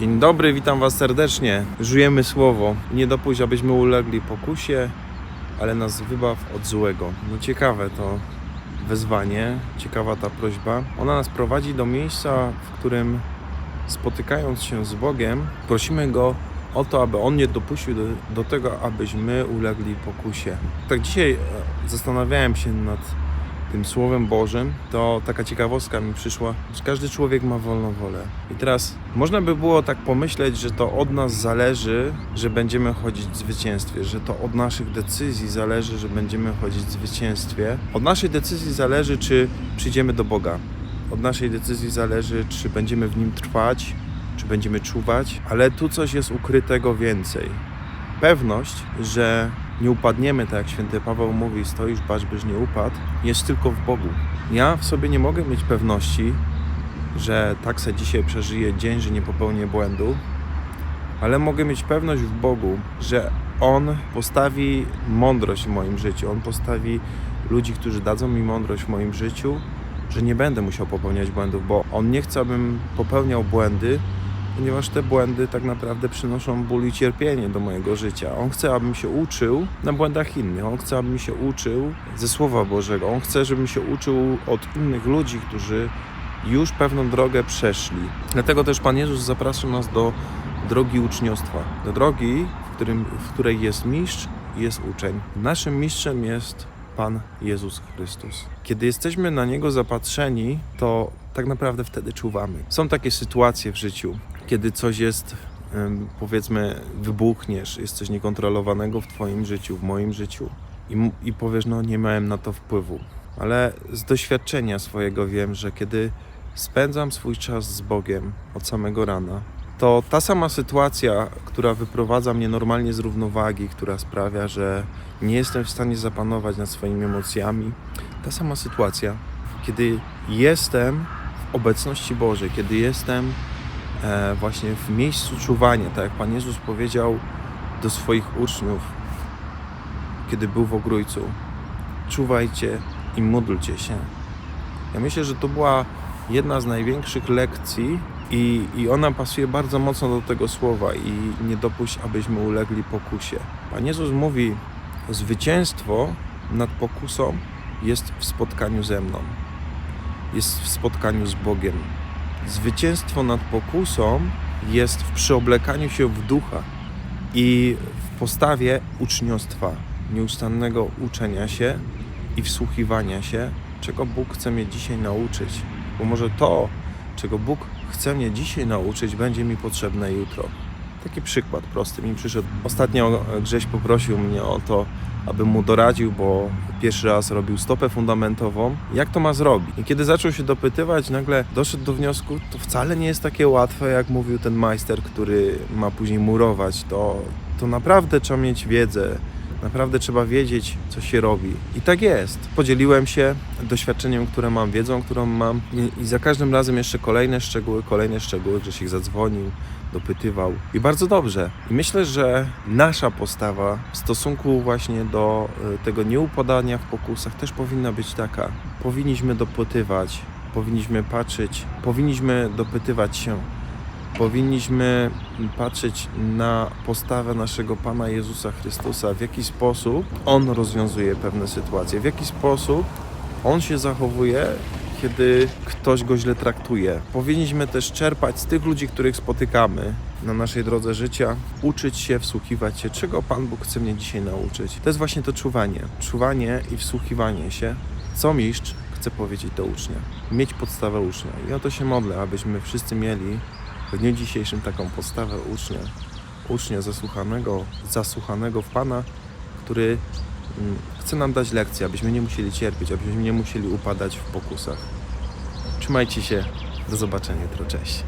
Dzień dobry, witam Was serdecznie. Żujemy słowo. Nie dopuść, abyśmy ulegli pokusie, ale nas wybaw od złego. No ciekawe to wezwanie, ciekawa ta prośba. Ona nas prowadzi do miejsca, w którym spotykając się z Bogiem, prosimy Go o to, aby On nie dopuścił do, do tego, abyśmy ulegli pokusie. Tak dzisiaj e, zastanawiałem się nad tym Słowem Bożym, to taka ciekawostka mi przyszła, że każdy człowiek ma wolną wolę. I teraz można by było tak pomyśleć, że to od nas zależy, że będziemy chodzić w zwycięstwie, że to od naszych decyzji zależy, że będziemy chodzić w zwycięstwie. Od naszej decyzji zależy, czy przyjdziemy do Boga. Od naszej decyzji zależy, czy będziemy w Nim trwać, czy będziemy czuwać, ale tu coś jest ukrytego więcej. Pewność, że nie upadniemy, tak jak święty Paweł mówi, stoisz, bacz, byś nie upadł, jest tylko w Bogu. Ja w sobie nie mogę mieć pewności, że tak se dzisiaj przeżyję dzień, że nie popełnię błędu, ale mogę mieć pewność w Bogu, że On postawi mądrość w moim życiu, On postawi ludzi, którzy dadzą mi mądrość w moim życiu, że nie będę musiał popełniać błędów, bo On nie chce, abym popełniał błędy, ponieważ te błędy tak naprawdę przynoszą ból i cierpienie do mojego życia. On chce, abym się uczył na błędach innych. On chce, abym się uczył ze Słowa Bożego. On chce, żebym się uczył od innych ludzi, którzy już pewną drogę przeszli. Dlatego też Pan Jezus zaprasza nas do drogi uczniostwa. Do drogi, w, którym, w której jest mistrz i jest uczeń. Naszym mistrzem jest Pan Jezus Chrystus. Kiedy jesteśmy na Niego zapatrzeni, to tak naprawdę wtedy czuwamy. Są takie sytuacje w życiu, kiedy coś jest, powiedzmy, wybuchniesz, jest coś niekontrolowanego w Twoim życiu, w moim życiu i, i powiesz, no nie miałem na to wpływu. Ale z doświadczenia swojego wiem, że kiedy spędzam swój czas z Bogiem od samego rana, to ta sama sytuacja, która wyprowadza mnie normalnie z równowagi, która sprawia, że nie jestem w stanie zapanować nad swoimi emocjami, ta sama sytuacja, kiedy jestem w obecności Bożej, kiedy jestem właśnie w miejscu czuwania, tak jak Pan Jezus powiedział do swoich uczniów, kiedy był w ogrójcu, czuwajcie i módlcie się. Ja myślę, że to była jedna z największych lekcji i, i ona pasuje bardzo mocno do tego słowa i nie dopuść, abyśmy ulegli pokusie. Pan Jezus mówi, zwycięstwo nad pokusą jest w spotkaniu ze mną. Jest w spotkaniu z Bogiem. Zwycięstwo nad pokusą jest w przyoblekaniu się w ducha i w postawie uczniostwa, nieustannego uczenia się i wsłuchiwania się, czego Bóg chce mnie dzisiaj nauczyć. Bo może to, czego Bóg chce mnie dzisiaj nauczyć, będzie mi potrzebne jutro. Taki przykład prosty mi przyszedł. Ostatnio Grześ poprosił mnie o to, abym mu doradził, bo pierwszy raz robił stopę fundamentową. Jak to ma zrobić? I kiedy zaczął się dopytywać, nagle doszedł do wniosku, to wcale nie jest takie łatwe, jak mówił ten majster, który ma później murować. To, to naprawdę trzeba mieć wiedzę, Naprawdę trzeba wiedzieć, co się robi. I tak jest. Podzieliłem się doświadczeniem, które mam, wiedzą, którą mam i, i za każdym razem jeszcze kolejne szczegóły, kolejne szczegóły, że się zadzwonił, dopytywał. I bardzo dobrze. I myślę, że nasza postawa w stosunku właśnie do y, tego nieupadania w pokusach też powinna być taka. Powinniśmy dopytywać, powinniśmy patrzeć, powinniśmy dopytywać się powinniśmy patrzeć na postawę naszego Pana Jezusa Chrystusa, w jaki sposób On rozwiązuje pewne sytuacje, w jaki sposób On się zachowuje, kiedy ktoś go źle traktuje. Powinniśmy też czerpać z tych ludzi, których spotykamy na naszej drodze życia, uczyć się, wsłuchiwać się, czego Pan Bóg chce mnie dzisiaj nauczyć. To jest właśnie to czuwanie. Czuwanie i wsłuchiwanie się, co mistrz chce powiedzieć do ucznia. Mieć podstawę ucznia. I o to się modlę, abyśmy wszyscy mieli w dniu dzisiejszym taką postawę ucznia, ucznia zasłuchanego, zasłuchanego w Pana, który mm, chce nam dać lekcję, abyśmy nie musieli cierpieć, abyśmy nie musieli upadać w pokusach. Trzymajcie się, do zobaczenia jutro, cześć.